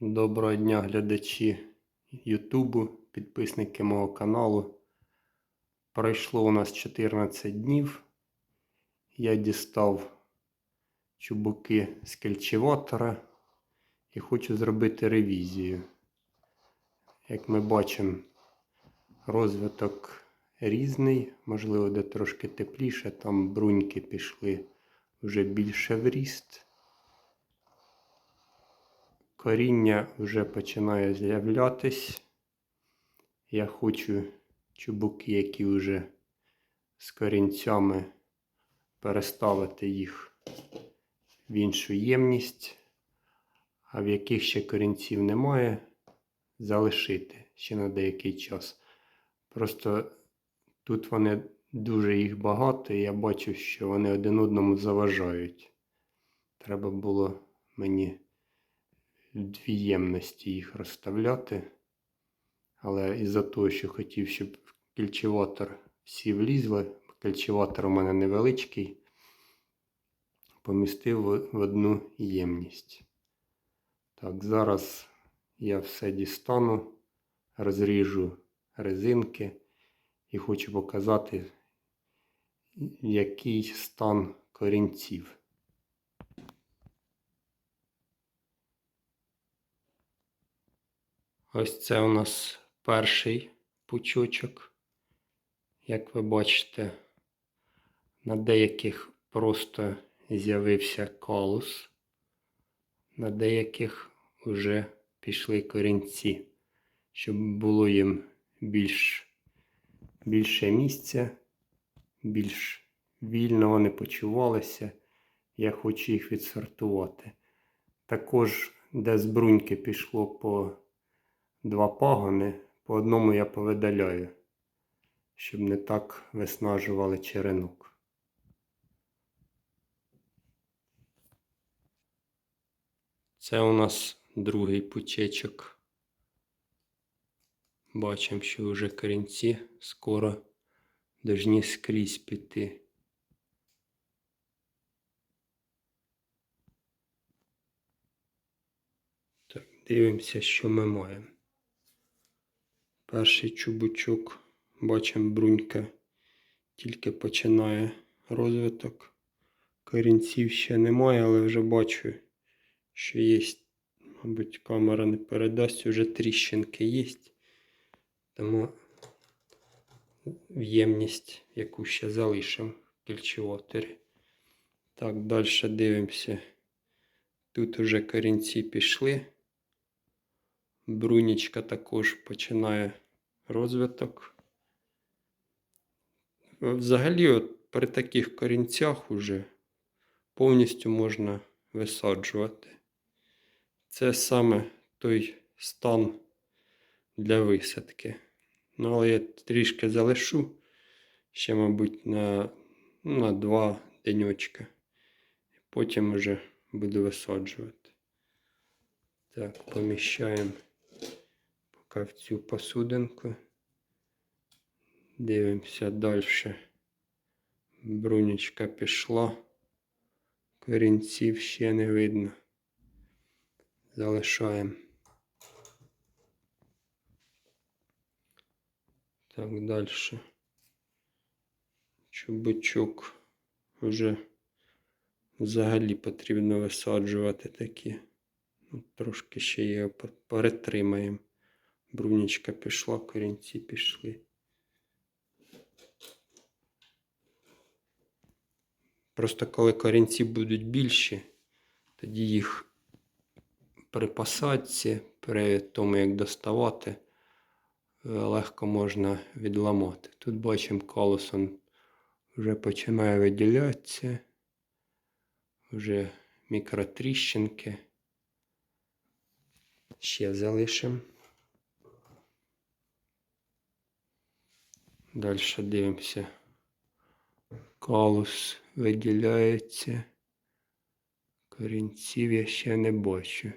Доброго дня, глядачі Ютубу, підписники мого каналу. Пройшло у нас 14 днів. Я дістав чубуки з кельчеватора і хочу зробити ревізію. Як ми бачимо, розвиток різний, можливо, де трошки тепліше, там бруньки пішли вже більше в ріст. Коріння вже починає з'являтись. Я хочу чубуки, які вже з корінцями переставити їх в іншу ємність, а в яких ще корінців немає, залишити ще на деякий час. Просто тут вони дуже їх багато, і я бачу, що вони один одному заважають. Треба було мені дві ємності їх розставляти. Але із-за того, що хотів, щоб в кільчеватор всі влізли, кільчеватор у мене невеличкий, помістив в одну ємність. Так, зараз я все дістану, розріжу резинки і хочу показати, який стан корінців. Ось це у нас перший пучочок. Як ви бачите, на деяких просто з'явився колос, на деяких вже пішли корінці, щоб було їм більш, більше місця, більш вільно вони почувалися. Я хочу їх відсортувати. Також, де з бруньки пішло по два пагони, по одному я повидаляю, щоб не так виснажували черенок. Це у нас другий пучечок. Бачимо, що вже корінці скоро должні скрізь піти. Дивимося, що ми маємо. Перший чубучок, бачимо, брунька тільки починає розвиток. Корінців ще немає, але вже бачу, що є, мабуть, камера не передасть, вже тріщинки є. Тому ємність, яку ще залишимо в кільчевоторі. Так, далі дивимося. Тут уже корінці пішли. Брунічка також починає розвиток. Взагалі, от при таких корінцях уже повністю можна висаджувати. Це саме той стан для висадки. Ну, але я трішки залишу ще, мабуть, на, на два денечка. Потім вже буду висаджувати. Так, поміщаємо поки в цю посудинку. Дивимося далі. Брунечка пішла. Корінців ще не видно. Залишаємо. Так, далі. Чубучок вже взагалі потрібно висаджувати такі. Ну, Трошки ще її перетримаємо. Брунічка пішла, корінці пішли. Просто коли корінці будуть більші, тоді їх при посадці, при тому, як доставати, е, легко можна відламати. Тут бачимо, колосон вже починає виділятися, вже мікротріщинки. Ще залишимо. Далі дивимося. Калус виділяється. Корінців я ще не бачу.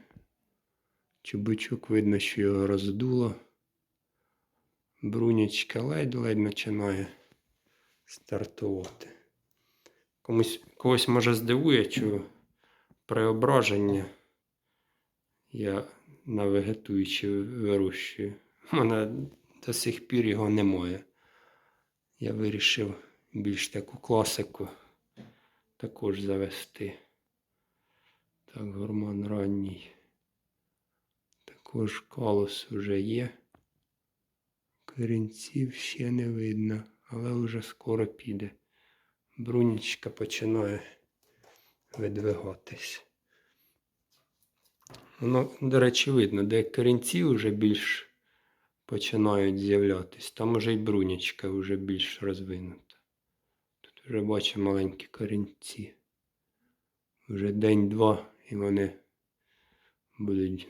Чубучок видно, що його роздуло. Брунячка ледь-ледь починає стартувати. Комусь, Когось може здивує, що преображення я на вегетуючі вирощую. У мене до сих пір його немає. Я вирішив більш таку класику також завести. Так, гормон ранній. Також колос вже є. Корінців ще не видно, але вже скоро піде. Брунічка починає видвигатись. Воно, до речі, видно, де корінці вже більш починають з'являтись, там уже й брунічка вже більш розвинута. Тут вже бачу маленькі корінці. Вже день-два і вони будуть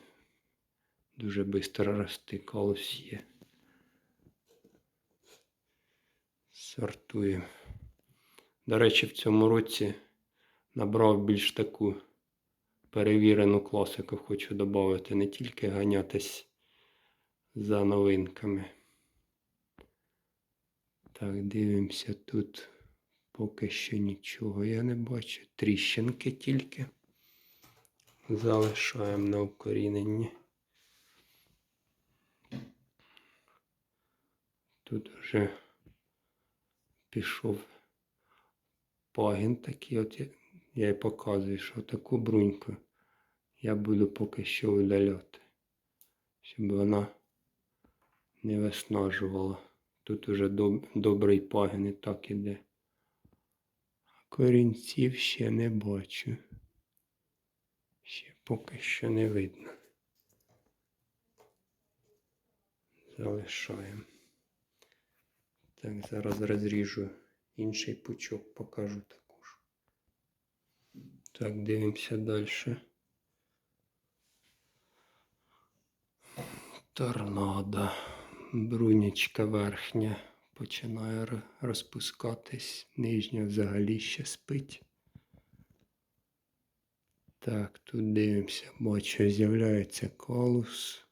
дуже швидко рости, колос є. Сортуємо. До речі, в цьому році набрав більш таку перевірену класику, хочу додати, не тільки ганятись за новинками. Так, дивимося тут. Поки що нічого я не бачу. Тріщинки тільки. Залишаємо на укоріненні. Тут вже пішов пагін такий, от я, і показую, що таку бруньку я буду поки що видаляти, щоб вона не виснажувала. Тут уже доб, добрий пагін і так іде. Корінців ще не бачу. Ще поки що не видно. Залишаємо. Так, зараз розріжу інший пучок, покажу також. Так, дивимося далі. Торнадо. Брунячка верхня починає розпускатись, нижня взагалі ще спить. Так, тут дивимося, бачу, з'являється колус.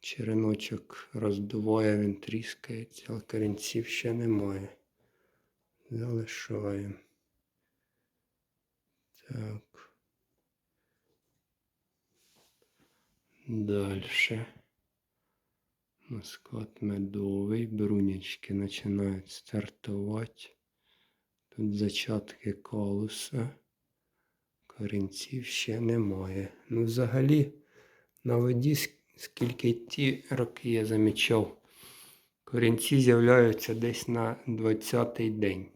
Череночок роздуває, він тріскається, але корінців ще немає. Залишаємо. Так. Дальше. Маскот медовий, брунячки починають стартувати. Тут зачатки колеса. Корінців ще немає. Ну, взагалі, на воді, скільки ті роки я замічав, корінці з'являються десь на 20-й день.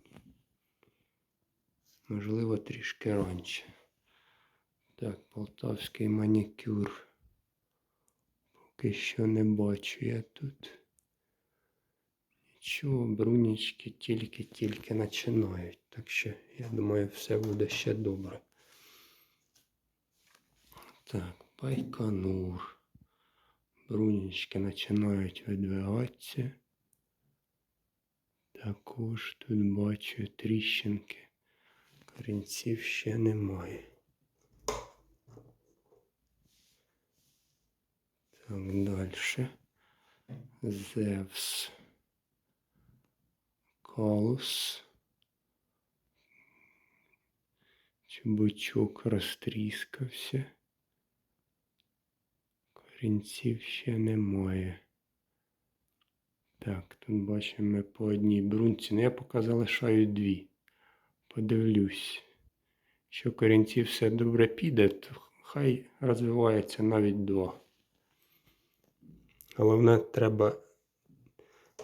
Можливо, трішки раніше. Так, полтавський манікюр. Поки що не бачу я тут. Нічого, брунічки тільки-тільки починають. Так що, я думаю, все буде ще добре. Так, пайканур. Брунічки починають видвигатися. Також тут бачу тріщинки. Корінців ще немає. Так, далі. Зевс. Колос. Чубучок розтріскався. Корінців ще немає. Так, тут бачимо ми по одній брунці. Ну, я поки залишаю дві. Подивлюсь. Якщо корінців все добре піде, то хай розвивається навіть два. Головне, треба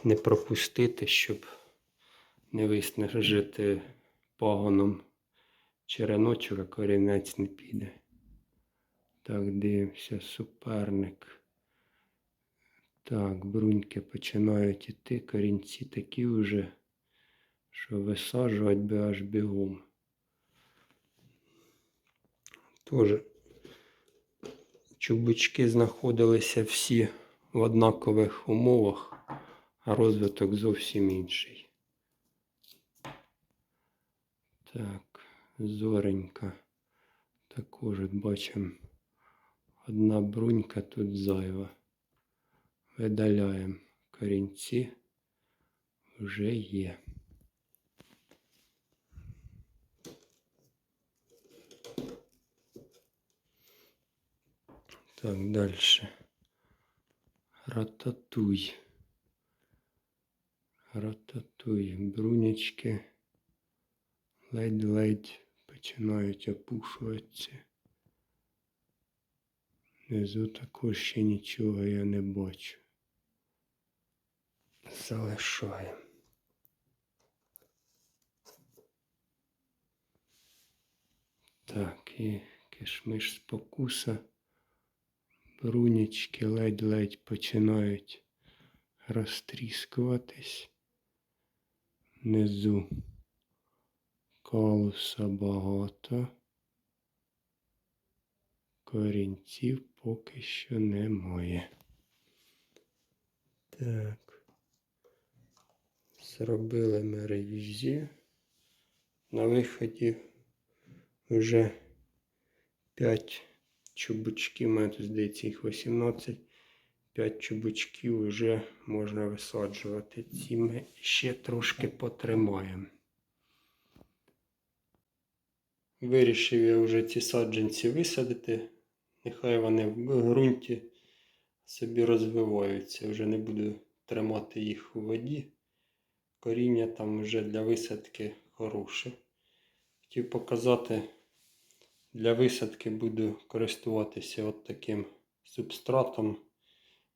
не пропустити, щоб не виснажити пагоном череночок, а корінець не піде. Так, дивимося, суперник. Так, бруньки починають іти, корінці такі вже, що висаджувати би аж бігом. Тоже чубучки знаходилися всі в однакових умовах, а розвиток зовсім інший. Так, зоренька. Також от бачимо одна брунька тут зайва. Видаляємо корінці. Вже є. Так, далі. Рататуй. Рататуй. Брунячки ледь-ледь починають опушуватися. Внизу також ще нічого я не бачу. Залишаємо. Так, і кишмиш спокуса. Брунічки ледь-ледь починають розтріскуватись. Внизу колуса багато. Корінців поки що немає. Так. Зробили ми ревізію. На виході вже 5 чубучків, у мене тут здається їх 18. 5 чубучків вже можна висаджувати. Ці ми ще трошки потримаємо. Вирішив я вже ці саджанці висадити. Нехай вони в ґрунті собі розвиваються. Вже не буду тримати їх у воді. Коріння там вже для висадки хороше. Хотів показати, для висадки буду користуватися от таким субстратом.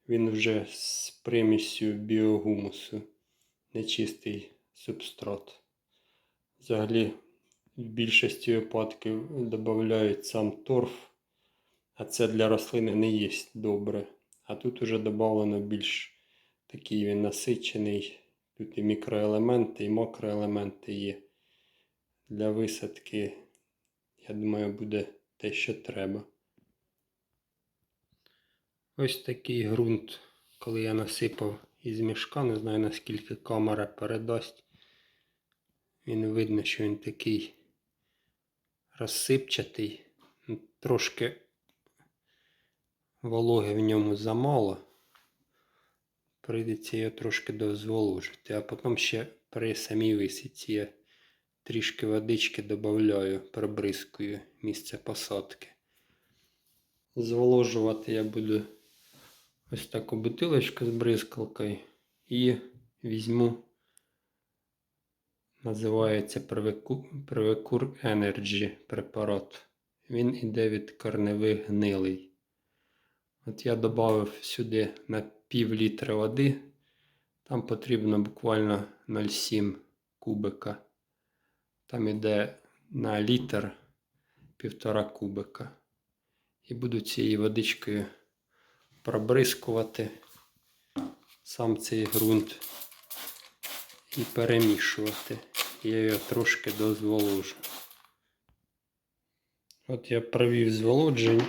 Він вже з примісю біогумусу. Нечистий субстрат. Взагалі, в більшості випадків додають сам торф, а це для рослини не є добре. А тут уже додано більш такий він насичений. Тут і мікроелементи, і макроелементи є. Для висадки, я думаю, буде те, що треба. Ось такий ґрунт, коли я насипав із мішка, не знаю наскільки камера передасть. Він видно, що він такий розсипчатий. Трошки вологи в ньому замало. Прийдеться його трошки дозволожити, а потім ще при самій висіці я трішки водички додаю, пробризкую місце посадки. Зволожувати я буду ось таку бутилочку з бризкалкою і візьму, називається Привекур Energy препарат. Він іде від корневих гнилий. От я додав сюди на пів літра води. Там потрібно буквально 0,7 кубика. Там іде на літр півтора кубика. І буду цією водичкою пробризкувати сам цей ґрунт і перемішувати. Я його трошки дозволожу. От я провів зволоджень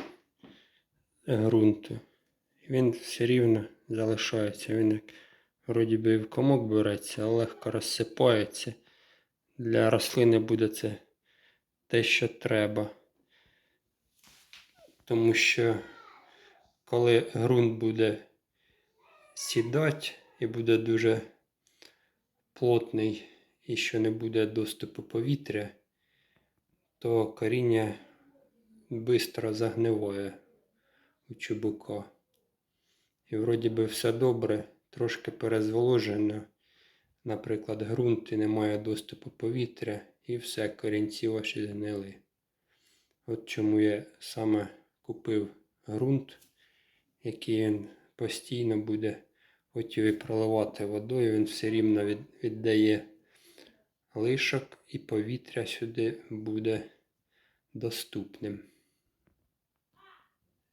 ґрунту. Він все рівно залишається. Він як вроді би в комок береться, але легко розсипається. Для рослини буде це те, що треба. Тому що коли ґрунт буде сідати і буде дуже плотний і що не буде доступу повітря, то коріння швидко загниває у чубука. І вроді би все добре, трошки перезволожено. Наприклад, ґрунт і немає доступу повітря, і все, корінці ваші згнили. От чому я саме купив ґрунт, який він постійно буде, хоч і проливати водою, він все рівно від, віддає лишок і повітря сюди буде доступним.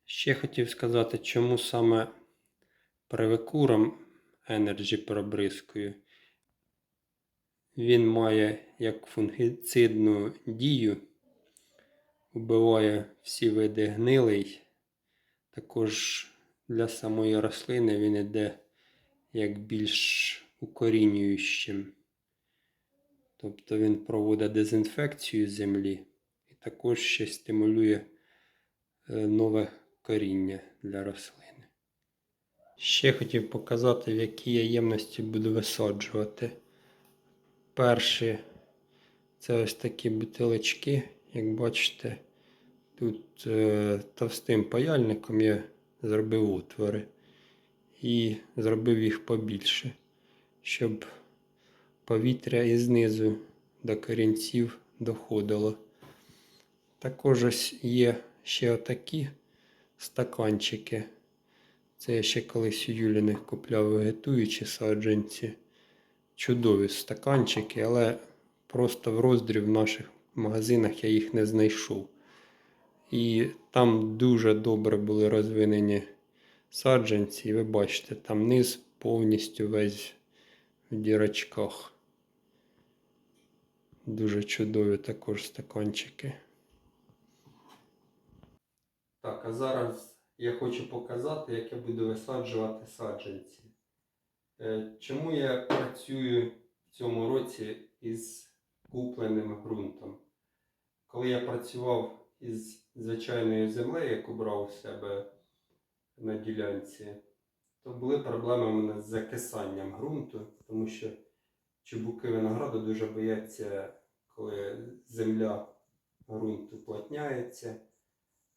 Ще хотів сказати, чому саме привикуром Energy пробризкою. Він має як фунгіцидну дію, вбиває всі види гнилий. Також для самої рослини він іде як більш укорінюючим. Тобто він проводить дезінфекцію землі і також ще стимулює е, нове коріння для рослини. Ще хотів показати, в якій я ємності буду висаджувати. Перші це ось такі бутилочки, як бачите, Тут е, товстим паяльником я зробив отвори і зробив їх побільше, щоб повітря із знизу до корінців доходило. Також ось є ще отакі стаканчики. Це я ще колись у Юліних купляв вегетуючі саджанці. Чудові стаканчики, але просто в роздрі в наших магазинах я їх не знайшов. І там дуже добре були розвинені саджанці. І ви бачите, там низ повністю весь в дірочках. Дуже чудові також стаканчики. Так, а зараз я хочу показати, як я буду висаджувати саджанці. Е, Чому я працюю в цьому році із купленим ґрунтом? Коли я працював із звичайною землею, яку брав у себе на ділянці, то були проблеми у мене з закисанням ґрунту, тому що чубуки винограду дуже бояться, коли земля ґрунту плотняється,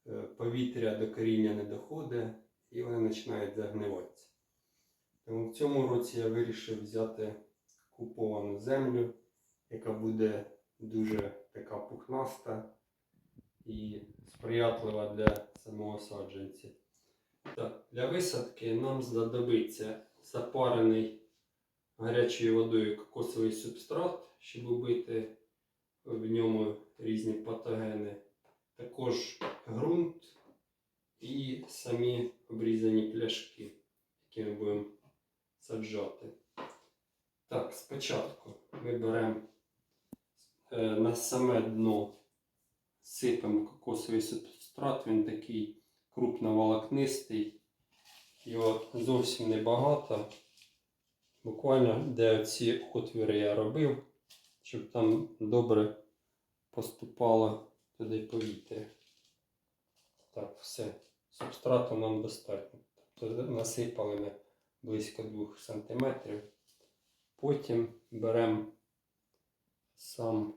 е, повітря до коріння не доходить і вони починають загниватися. Тому в цьому році я вирішив взяти куповану землю, яка буде дуже така пухнаста і сприятлива для самого саджанця. Для висадки нам знадобиться запарений гарячою водою кокосовий субстрат, щоб убити в ньому різні патогени. Також ґрунт і самі обрізані пляшки, саджати. Так, спочатку ми беремо е, на саме дно сипемо кокосовий субстрат, він такий крупноволокнистий. Його зовсім небагато. Буквально де ці отвіри я робив, щоб там добре поступало туди повітря. Так, все. Субстрату нам достатньо. Тобто насипали ми близько 2 см. Потім беремо сам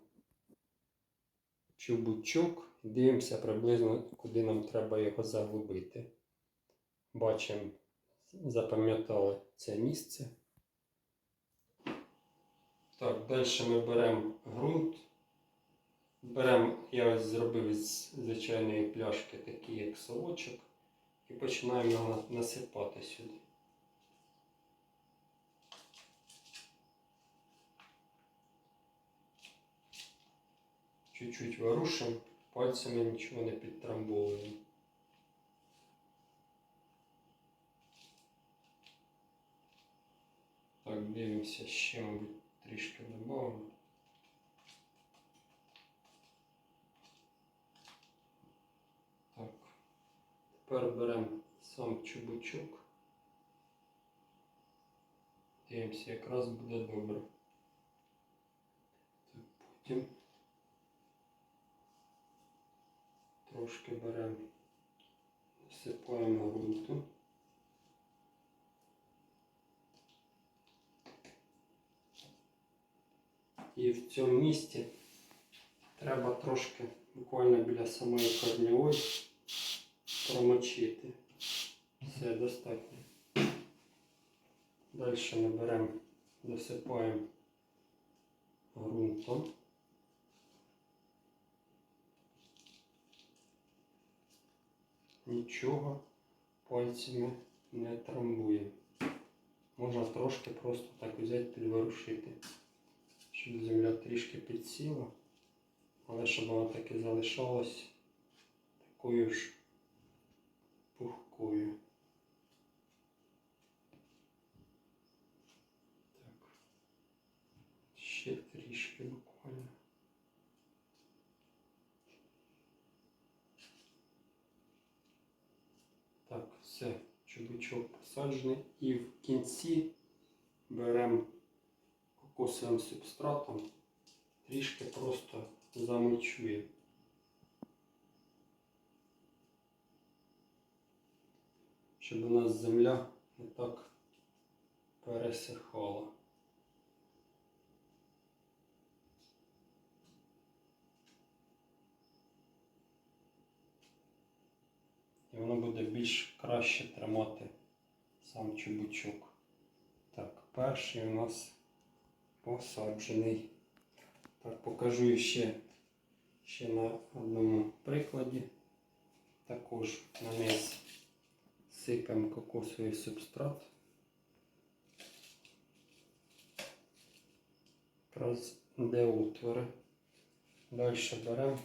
чубучок і дивимося приблизно, куди нам треба його заглубити. Бачимо, запам'ятали це місце. Так, далі ми беремо ґрунт. Беремо, я ось зробив із звичайної пляшки такий як совочок і починаємо його насипати сюди. Чуть-чуть ворушимо, пальцями нічого не підтрамбовуємо. Так, дивимося, ще, мабуть, трішки додамо. Так. Тепер беремо сам чубучок. Дивимося, якраз буде добре. Так, потім Трошки беремо, насипаємо ґрунту. І в цьому місці треба трошки буквально біля самої корньової промочити. Все достатньо. Далі ми беремо, досипаємо ґрунтом. Нічого пальцями не трамбуємо. Можна трошки просто так взяти підворушити, щоб земля трішки підсіла, але щоб вона таки залишалась такою ж пухкою. Так. Ще трішки буквально. Так, все, чубучок посаджений. І в кінці беремо кокосовим субстратом, трішки просто замочуємо. Щоб у нас земля не так пересихала. І воно буде більш краще тримати сам чубучок. Так, перший у нас посаджений. Так, покажу ще, ще на одному прикладі. Також на низ сипемо кокосовий субстрат. Якраз де утвори. Далі беремо,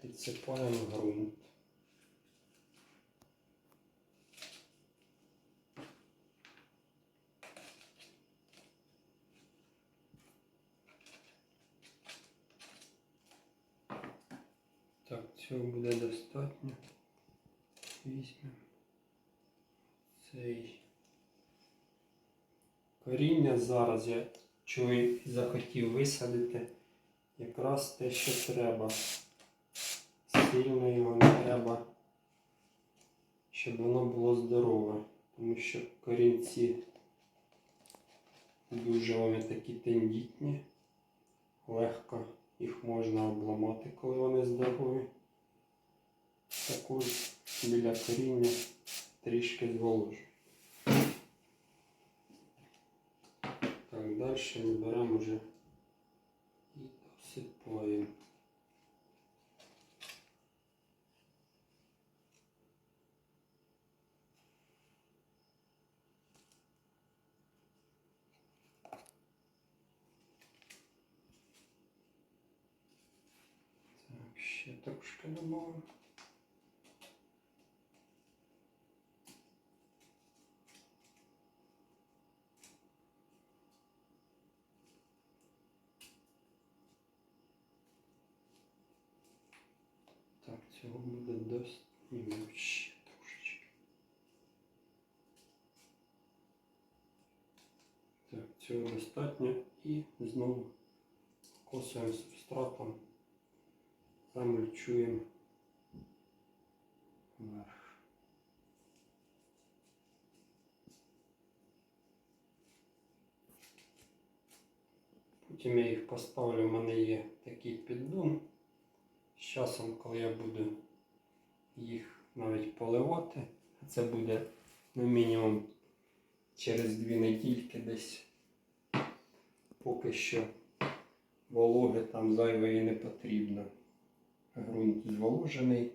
підсипаємо ґрунт. Так, цього буде достатньо. Візьмемо цей коріння зараз я чую захотів висадити якраз те, що треба. Сильно його не треба, щоб воно було здорове, тому що корінці дуже вони такі тендітні, легко їх можна обламати, коли вони здорові. Також біля коріння трішки зволожу. Так, далі ми беремо вже і досипаємо. Так, ще трошки додамо. Цього буде достатньо ще. Так, цього достатньо і знову косовим субстратом замульчуємо вверх. Потім я їх поставлю, в мене є такий піддон. Часом, коли я буду їх навіть поливати, а це буде ну, мінімум через дві недільки десь. Поки що вологи там зайвої не потрібно. Грунт зволожений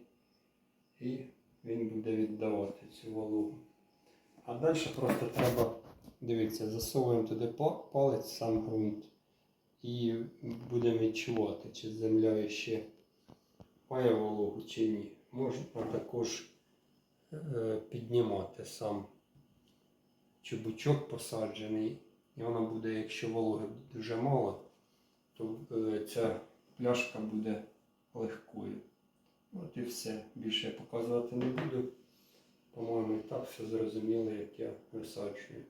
і він буде віддавати цю вологу. А далі просто треба, дивіться, засовуємо туди палець сам ґрунт і будемо відчувати, чи земля ще має вологу чи ні. Можна також е, піднімати сам чубучок посаджений. І вона буде, якщо вологи дуже мало, то е, ця пляшка буде легкою. От і все. Більше я показувати не буду. По-моєму, і так все зрозуміло, як я висаджую.